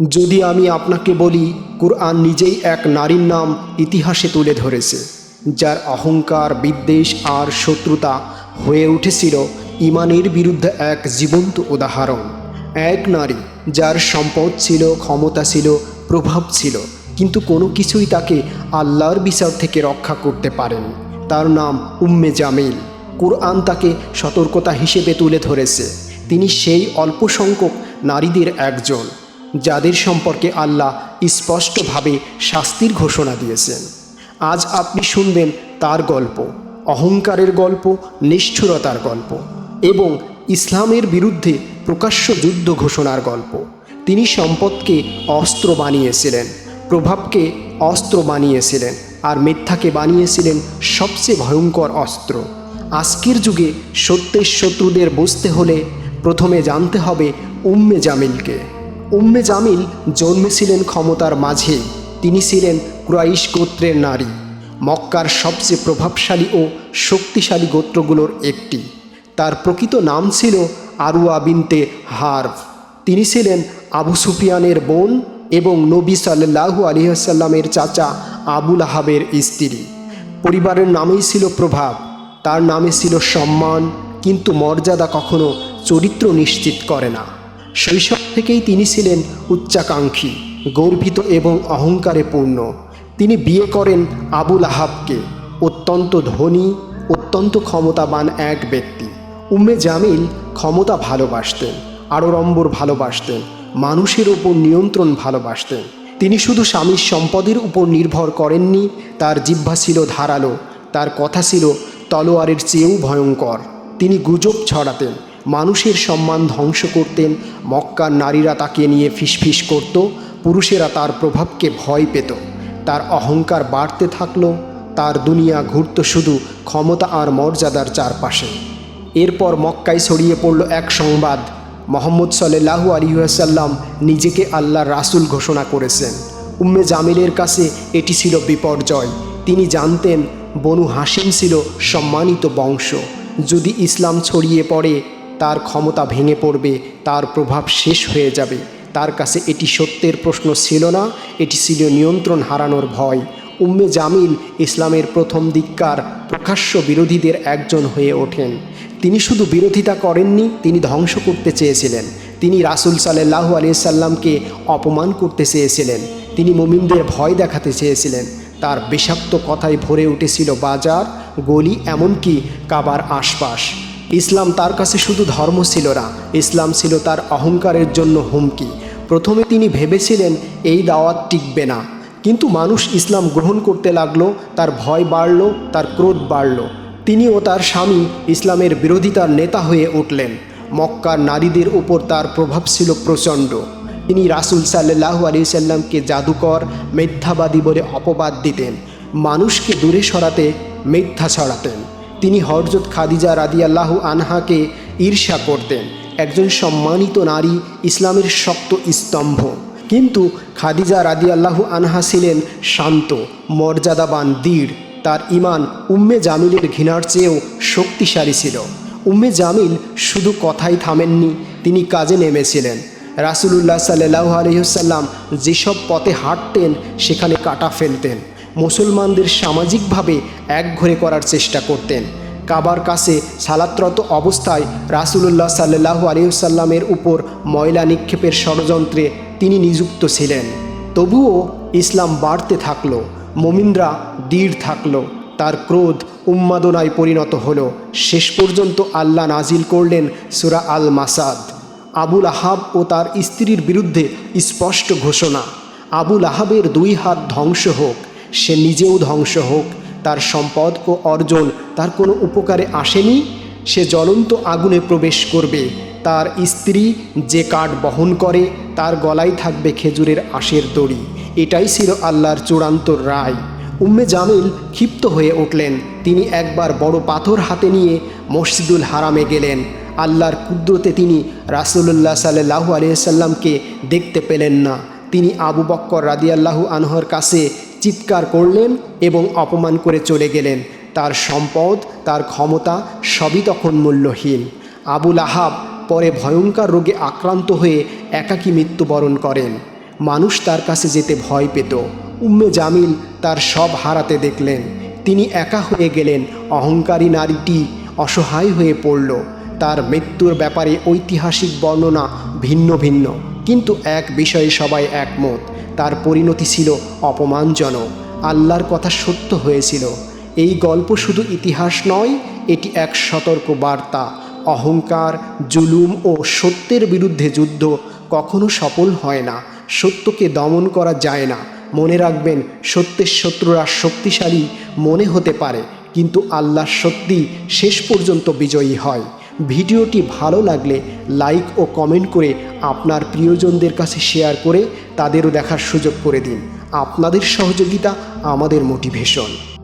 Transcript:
যদি আমি আপনাকে বলি, কুরআন নিজেই এক নারীর নাম ইতিহাসে তুলে ধরেছে, যার অহংকার, বিদ্বেষ আর শত্রুতা হয়ে উঠেছিল ইমানের বিরুদ্ধে এক জীবন্ত উদাহরণ। এক নারী যার সম্পদ ছিল, ক্ষমতা ছিল, প্রভাব ছিল, কিন্তু কোনো কিছুই তাকে আল্লাহর বিচার থেকে রক্ষা করতে পারেনি। তার নাম উম্মে জামিল। কুরআন তাকে সতর্কতা হিসেবে তুলে ধরেছে। তিনি সেই অল্প সংখ্যক নারীদের একজন। যাদের সম্পর্কে আল্লাহ স্পষ্টভাবে শাস্তির ঘোষণা দিয়েছেন। আজ আপনি শুনবেন তার গল্প, অহংকারের গল্প, নিষ্ঠুরতার গল্প এবং ইসলামের বিরুদ্ধে প্রকাশ্য যুদ্ধ ঘোষণার গল্প। তিনি সম্পদকে অস্ত্র বানিয়েছিলেন, প্রভাবকে অস্ত্র বানিয়েছিলেন আর মিথ্যাকে বানিয়েছিলেন সবচেয়ে ভয়ঙ্কর অস্ত্র। আজকের যুগে সত্যের শত্রুদের বুঝতে হলে প্রথমে জানতে হবে উম্মে জামিলকে। উম্মে জামিল জন্মেছিলেন ক্ষমতার মাঝে। তিনি ছিলেন ক্রাইশ গোত্রের নারী। মক্কার সবচেয়ে প্রভাবশালী ও শক্তিশালী গোত্রগুলোর একটি। তার প্রকৃত নাম ছিল আরুয়া বিনতে হার্ভ তিনি ছিলেন আবু সুফিয়ানের বোন এবং নবী সাল্লাহু আলিহাসাল্লামের চাচা আবুল আহাবের স্ত্রী। পরিবারের নামেই ছিল প্রভাব। তার নামে ছিল সম্মান, কিন্তু মর্যাদা কখনো চরিত্র নিশ্চিত করে না। শৈশব থেকেই তিনি ছিলেন উচ্চাকাঙ্ক্ষী, গর্বিত এবং অহংকারে পূর্ণ। তিনি বিয়ে করেন আবুল আহাবকে অত্যন্ত ধনী, অত্যন্ত ক্ষমতাবান এক ব্যক্তি। উম্মে জামিল ক্ষমতা ভালোবাসতেন, আড়ম্বর ভালোবাসতেন, মানুষের ওপর নিয়ন্ত্রণ ভালোবাসতেন। তিনি শুধু স্বামীর সম্পদের উপর নির্ভর করেননি, তার জিহ্বা ছিল ধারালো, তার কথা ছিল তলোয়ারের চেয়েও ভয়ঙ্কর। তিনি গুজব ছড়াতেন মানুষের সম্মান ধ্বংস করতেন। মক্কার নারীরা তাকে নিয়ে ফিসফিস করত। পুরুষেরা তার প্রভাবকে ভয় পেত। তার অহংকার বাড়তে থাকল। তার দুনিয়া ঘুরত শুধু ক্ষমতা আর মর্যাদার চারপাশে। এরপর মক্কায় ছড়িয়ে পড়ল এক সংবাদ। মোহাম্মদ সাল্লাহু আলিহাসাল্লাম নিজেকে আল্লাহর রাসুল ঘোষণা করেছেন। উম্মে জামিলের কাছে এটি ছিল বিপর্যয়। তিনি জানতেন, বনু হাসিম ছিল সম্মানিত বংশ। যদি ইসলাম ছড়িয়ে পড়ে তার ক্ষমতা ভেঙে পড়বে, তার প্রভাব শেষ হয়ে যাবে। তার কাছে এটি সত্যের প্রশ্ন ছিল না, এটি ছিল নিয়ন্ত্রণ হারানোর ভয়। উম্মে জামিল ইসলামের প্রথম দিককার প্রকাশ্য বিরোধীদের একজন হয়ে ওঠেন। তিনি শুধু বিরোধিতা করেননি, তিনি ধ্বংস করতে চেয়েছিলেন। তিনি রাসুল সাল্লাহু আলিয়াল্লামকে অপমান করতে চেয়েছিলেন। তিনি মুমিনদের ভয় দেখাতে চেয়েছিলেন। তার বিষাক্ত কথায় ভরে উঠেছিল বাজার, গলি, এমনকি কাবার আশপাশ। ইসলাম তার কাছে শুধু ধর্ম ছিল না, ইসলাম ছিল তার অহংকারের জন্য হুমকি। প্রথমে তিনি ভেবেছিলেন, এই দাওয়াত টিকবে না। কিন্তু মানুষ ইসলাম গ্রহণ করতে লাগল, তার ভয় বাড়ল, তার ক্রোধ বাড়ল। তিনি ও তার স্বামী ইসলামের বিরোধিতার নেতা হয়ে উঠলেন। মক্কার নারীদের উপর তার প্রভাব ছিল প্রচণ্ড। তিনি রাসুল সাল্লাহু আলি সাল্লামকে জাদুকর, মিথ্যাবাদী বলে অপবাদ দিতেন। মানুষকে দূরে সরাতে মিথ্যা ছড়াতেন। তিনি হরজত খাদিজা রাদিয়াল্লাহু আনহাকে ঈর্ষা করতেন। একজন সম্মানিত নারী ইসলামের শক্ত স্তম্ভ। কিন্তু খাদিজা রাদিয়াল্লাহু আনহা ছিলেন শান্ত, মর্যাদাবান, দৃঢ়। তার ইমান উম্মে জামিলের ঘৃণার চেয়েও শক্তিশালী ছিল। উম্মে জামিল শুধু কথাই থামেননি, তিনি কাজে নেমেছিলেন। রাসুলুল্লাহ সাল্লাহ আলহিসাল্লাম যেসব পথে হাঁটতেন, সেখানে কাটা ফেলতেন। মুসলমানদের সামাজিকভাবে একঘরে করার চেষ্টা করতেন। কাবার কাছে সালাত্রত অবস্থায় রাসুলুল্লাহ সাল্লাহু আলিয়াল্লামের উপর ময়লা নিক্ষেপের ষড়যন্ত্রে তিনি নিযুক্ত ছিলেন। তবুও ইসলাম বাড়তে থাকল, মমিনরা দৃঢ় থাকল, তার ক্রোধ উন্মাদনায় পরিণত হলো। শেষ পর্যন্ত আল্লাহ নাজিল করলেন সুরা আল মাসাদ আবুল আহাব ও তার স্ত্রীর বিরুদ্ধে স্পষ্ট ঘোষণা আবুল আহাবের দুই হাত ধ্বংস হোক সে নিজেও ধ্বংস হোক, তার সম্পদ ও অর্জন তার কোনো উপকারে আসেনি, সে জ্বলন্ত আগুনে প্রবেশ করবে, তার স্ত্রী যে কাঠ বহন করে তার গলায় থাকবে খেজুরের আশের দড়ি। এটাই ছিল আল্লাহর চূড়ান্ত রায়। উম্মে জামিল ক্ষিপ্ত হয়ে উঠলেন। তিনি একবার বড় পাথর হাতে নিয়ে মসজিদুল হারামে গেলেন। আল্লাহর কুদ্রতে তিনি রাসুল্লাহ সাল্লাহু আলিয়াল্লামকে দেখতে পেলেন না। তিনি আবু বক্কর রাদিয়াল্লাহু আনহর কাছে চিৎকার করলেন এবং অপমান করে চলে গেলেন। তার সম্পদ, তার ক্ষমতা সবই তখন মূল্যহীন। আবুল আহাব পরে ভয়ঙ্কর রোগে আক্রান্ত হয়ে একাকী মৃত্যুবরণ করেন। মানুষ তার কাছে যেতে ভয় পেত। উম্মে জামিল তার সব হারাতে দেখলেন। তিনি একা হয়ে গেলেন। অহংকারী নারীটি অসহায় হয়ে পড়ল। তার মৃত্যুর ব্যাপারে ঐতিহাসিক বর্ণনা ভিন্ন ভিন্ন। কিন্তু এক বিষয়ে সবাই একমত। তার পরিণতি ছিল অপমানজনক। আল্লাহর কথা সত্য হয়েছিল। এই গল্প শুধু ইতিহাস নয়, এটি এক সতর্ক বার্তা। অহংকার, জুলুম ও সত্যের বিরুদ্ধে যুদ্ধ কখনো সফল হয় না। সত্যকে দমন করা যায় না। মনে রাখবেন, সত্যের শত্রুরা শক্তিশালী মনে হতে পারে, কিন্তু আল্লাহর সত্যি শেষ পর্যন্ত বিজয়ী হয়। ভিডিওটি ভালো লাগলে লাইক ও কমেন্ট করে আপনার প্রিয়জনদের কাছে শেয়ার করে তাদেরও দেখার সুযোগ করে দিন। আপনাদের সহযোগিতা আমাদের মোটিভেশন।